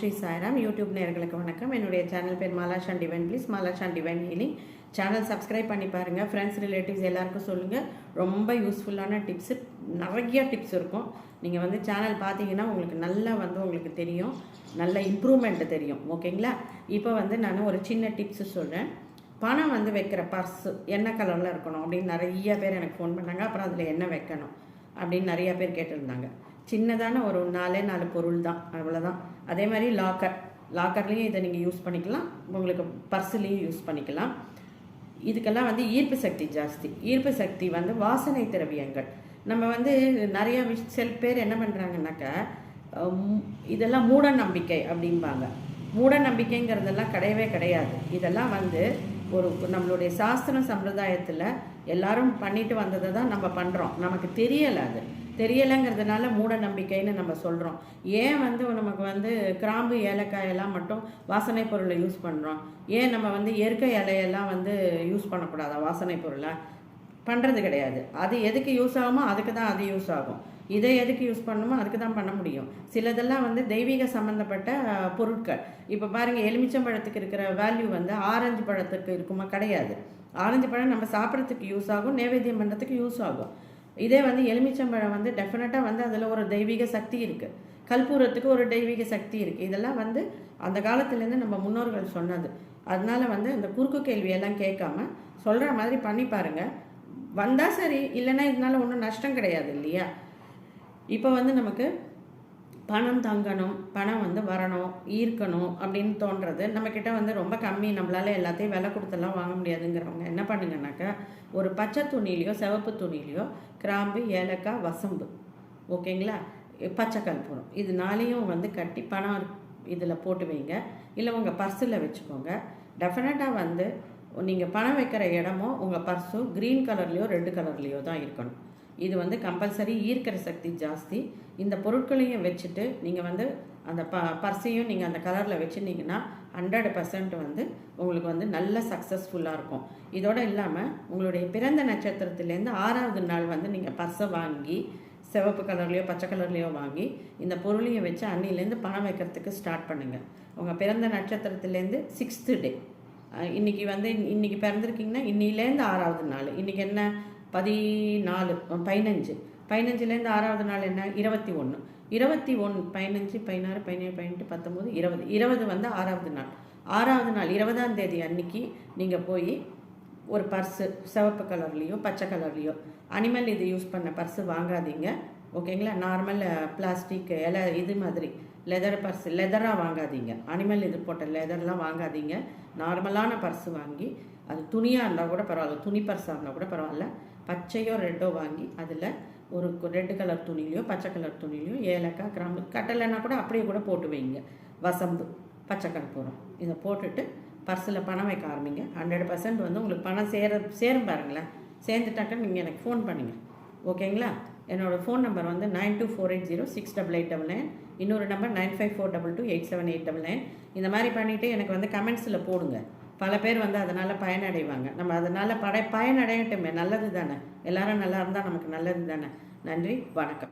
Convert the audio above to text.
Sri Sairam. YouTube நேர்களுக்கு வணக்கம். என்னுடைய சேனல் பேர் Malashan divine please Malashan divine healing. Channel subscribe பண்ணி பாருங்கள் ஃப்ரெண்ட்ஸ் ரிலேட்டிவ்ஸ் எல்லாருக்கும் சொல்லுங்கள் ரொம்ப யூஸ்ஃபுல்லான டிப்ஸு நிறைய டிப்ஸ் இருக்கும். நீங்கள் வந்து சேனல் பார்த்தீங்கன்னா உங்களுக்கு நல்லா வந்து உங்களுக்கு தெரியும். நல்ல இம்ப்ரூவ்மெண்ட்டு தெரியும். ஓகேங்களா இப்போ வந்து நான் ஒரு சின்ன டிப்ஸு சொல்கிறேன் பணம் வந்து வைக்கிற பர்ஸு என்ன கலரில் இருக்கணும் அப்படின்னு நிறைய பேர் எனக்கு ஃபோன் பண்ணாங்க. அப்புறம் அதில் என்ன வைக்கணும் அப்படின்னு நிறைய பேர் கேட்டிருந்தாங்க. சின்னதான ஒரு நாலே நாலு பொருள் தான் அவ்வளோதான் அதே மாதிரி லாக்கர் லாக்கர்லேயும் இதை நீங்கள் யூஸ் பண்ணிக்கலாம். உங்களுக்கு பர்ஸ்லேயும் யூஸ் பண்ணிக்கலாம். இதுக்கெல்லாம் வந்து ஈர்ப்பு சக்தி ஜாஸ்தி. ஈர்ப்பு சக்தி வந்து வாசனை திரவியங்கள். நம்ம வந்து நிறைய விஷ் சில பேர் என்ன பண்ணுறாங்கனாக்கா இதெல்லாம் மூட நம்பிக்கை அப்படிம்பாங்க. மூட நம்பிக்கைங்கிறதெல்லாம் கிடையவே கிடையாது. இதெல்லாம் வந்து ஒரு நம்மளுடைய சாஸ்திர சம்பிரதாயத்தில் எல்லாரும் பண்ணிட்டு வந்ததை தான் நம்ம பண்ணுறோம் நமக்கு தெரியலை அது. தெரியலைங்கிறதுனால மூட நம்பிக்கைன்னு நம்ம சொல்கிறோம் ஏன் வந்து நமக்கு வந்து கிராம்பு ஏலக்காய் எல்லாம் மட்டும் வாசனை பொருளை யூஸ் பண்ணுறோம் ஏன் நம்ம வந்து இயற்கை இலையெல்லாம் வந்து யூஸ் பண்ணக்கூடாதா வாசனை பொருளை? பண்ணுறது கிடையாது. அது எதுக்கு யூஸ் ஆகுமோ அதுக்கு தான் அது யூஸ் ஆகும். இதை எதுக்கு யூஸ் பண்ணணுமோ அதுக்கு தான் பண்ண முடியும். சிலதெல்லாம் வந்து தெய்வீக சம்மந்தப்பட்ட பொருட்கள். இப்போ பாருங்கள் எலுமிச்சம்பழத்துக்கு இருக்கிற வேல்யூ வந்து ஆரஞ்சு பழத்துக்கு இருக்குமா கிடையாது. ஆரஞ்சு பழம் நம்ம சாப்பிட்றதுக்கு யூஸ் ஆகும் நைவேத்தியம் பண்ணுறதுக்கு யூஸ் ஆகும். இதே வந்து எலுமிச்சம்பழம் வந்து டெஃபினட்டாக வந்து அதில் ஒரு தெய்வீக சக்தி இருக்குது கல்பூரத்துக்கு ஒரு தெய்வீக சக்தி இருக்குது இதெல்லாம் வந்து அந்த காலத்துலேருந்து நம்ம முன்னோர்கள் சொன்னது. அதனால வந்து அந்த குறுக்கு கேள்வியெல்லாம் கேட்காம சொல்கிற மாதிரி பண்ணி பாருங்கள் வந்தால் சரி இல்லைன்னா இதனால ஒன்றும் நஷ்டம் கிடையாது இல்லையா? இப்போ வந்து நமக்கு பணம் தங்கணும் பணம் வந்து வரணும் ஈர்க்கணும் அப்படின்னு தோன்றது நம்மக்கிட்ட வந்து ரொம்ப கம்மி. நம்மளால் எல்லாத்தையும் விலை கொடுத்தெல்லாம் வாங்க முடியாதுங்கிறவங்க என்ன பண்ணுங்கனாக்கா ஒரு பச்சை துணிலையோ சிவப்பு துணிலையோ கிராம்பு ஏலக்காய் வசம்பு. ஓகேங்களா? பச்சை கற்பூரம் இது நாளையும் வந்து கட்டி பணம் இதில் போட்டு வைங்க. இல்லை உங்கள் பர்ஸில் வச்சுக்கோங்க. டெஃபினட்டாக வந்து நீங்கள் பணம் வைக்கிற இடமோ உங்கள் பர்ஸும் க்ரீன் கலர்லேயோ ரெட் கலர்லேயோ தான் இருக்கணும். இது வந்து கம்பல்சரி ஈர்க்கிற சக்தி ஜாஸ்தி. இந்த பொருட்களையும் வச்சுட்டு நீங்கள் வந்து அந்த ப பர்ஸையும் நீங்கள் அந்த கலரில் வச்சுருந்தீங்கன்னா ஹண்ட்ரட் பர்சன்ட் வந்து உங்களுக்கு வந்து நல்ல சக்ஸஸ்ஃபுல்லாக இருக்கும். இதோடு இல்லாமல் உங்களுடைய பிறந்த நட்சத்திரத்துலேருந்து ஆறாவது நாள் வந்து நீங்கள் பர்ஸை வாங்கி சிவப்பு கலர்லேயோ பச்சை கலர்லேயோ வாங்கி இந்த பொருளையும் வச்சு அன்னிலேருந்து பணம் வைக்கிறதுக்கு ஸ்டார்ட் பண்ணுங்கள் உங்கள் பிறந்த நட்சத்திரத்துலேருந்து சிக்ஸ்த்து டே இன்றைக்கி வந்து இன்றைக்கி பிறந்திருக்கீங்கன்னா இன்னிலேருந்து ஆறாவது நாள். இன்றைக்கி என்ன பதினாலு பதினஞ்சு. பதினஞ்சுலேருந்து ஆறாவது நாள் என்ன? இருபத்தி ஒன்று இருபத்தி ஒன்று பதினஞ்சு பதினாறு பதினேழு பதினெட்டு பத்தொம்போது இருபது. இருபது வந்து ஆறாவது நாள். ஆறாவது நாள் இருபதாம் தேதி அன்னைக்கு நீங்கள் போய் ஒரு பர்ஸு சிவப்பு கலர்லேயோ பச்சை கலர்லேயோ அனிமல் இது யூஸ் பண்ண பர்ஸு வாங்காதீங்க. ஓகேங்களா? நார்மல் பிளாஸ்டிக் இலை இது மாதிரி. லெதர் பர்ஸ் லெதராக வாங்காதீங்க. அனிமல் இது போட்ட லெதர்லாம் வாங்காதீங்க. நார்மலான பர்ஸு வாங்கி அது துணியாக இருந்தால் கூட பரவாயில்ல. துணி பர்ஸாக இருந்தால் கூட பரவாயில்ல. பச்சையோ ரெட்டோ வாங்கி அதில் ஒரு ரெட்டு கலர் துணிலையோ பச்சை கலர் துணிலையோ ஏலக்காய் கிராம்பு கட்டலைன்னா கூட அப்படியே கூட போட்டு வைங்க. வசம்பு பச்சை கற்பூரம் இதை போட்டுட்டு பர்ஸில் பணம் வைக்க ஆரம்பிங்க. ஹண்ட்ரட் பர்சன்ட் வந்து உங்களுக்கு பணம் சேர சேரும் பாருங்களேன். சேர்ந்துட்டாக்க நீங்கள் எனக்கு ஃபோன் பண்ணுங்கள் ஓகேங்களா? என்னோடய ஃபோன் நம்பர் வந்து nine two four eight zero six double eight double nine இன்னொரு number nine five four double two eight seven eight double nine இந்த மாதிரி பண்ணிவிட்டு எனக்கு வந்து கமெண்ட்ஸில் போடுங்க. பல பேர் வந்து அதனால் பயனடைவாங்க. நம்ம அதனால் படை பயனடையட்டுமே. நல்லது தானே எல்லாரும் நல்லா இருந்தால் நமக்கு நல்லது தானே நன்றி. வணக்கம்.